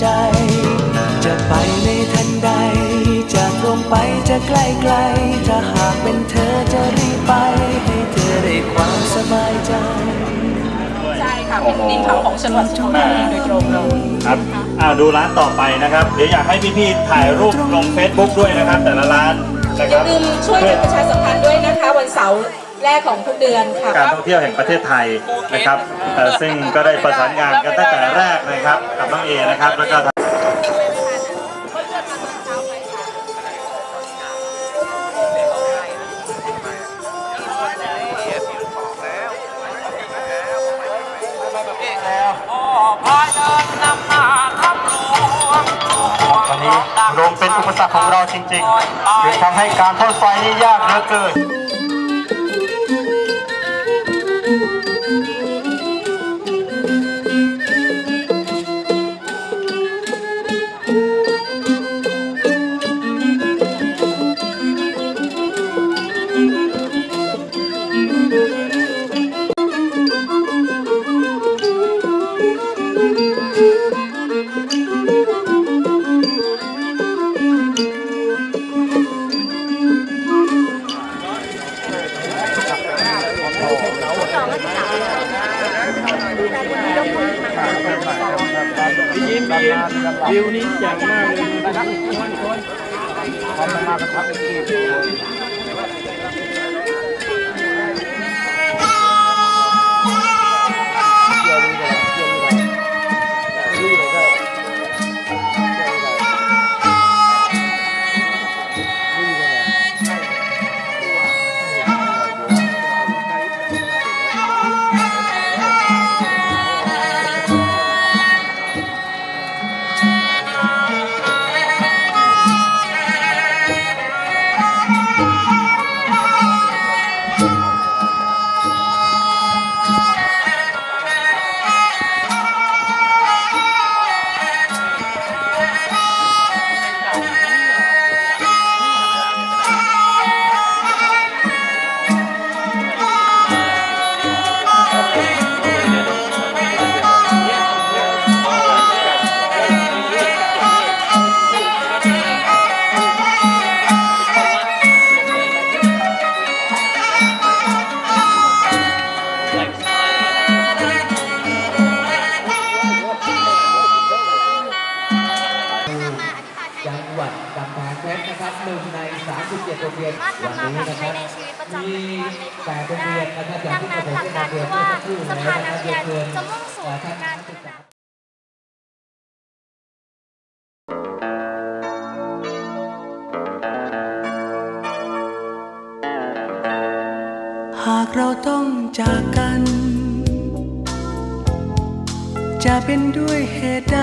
ใจ จะไปในทันใด จะตรงไปจะใกล้ไกลๆถ้าหากเป็นเธอจะรีบไป ให้เธอได้ความสบายใจ ใช่ค่ะเป็นดินเผาของจังหวัดสุโขทัยโดยตรงเลยครับอ่าดูร้านต่อไปนะครับ เดี๋ยวอยากให้พี่ๆถ่ายรูปลง Facebook ด้วยนะครับ แต่ละร้านนะอคย่ารับลืมช่วยกันประชาสัมพันธ์ด้วยนะคะ วันเสาร์ แรกของทุกเดือนค่ะ การท่องเที่ยวแห่งประเทศไทยนะครับซึ่งก็ได้ประสานงานกันตั้งแต่แรกนะครับกับน้องเอนะครับแล้วก็ทางตอนนี้ลมเป็นอุปสรรคของเราจริงๆจึงทำให้การพ่นไฟนี่ยากเหลือเกิน วิวนี้แจ่มมากเลย จั 37โรงเรียนว่าวันนำมานี้ปรับนะคใช้รับในชีวิตประจำมีวัน8โรงเรียนนะครับจากดังที่นั้นผมหลักนำการเรียคืนอเมื่ว่าสภานักเรียนจะมุ่งสู่การนักศึกษาหากเราต้องจากกัน จะเป็นด้วยเหตุใด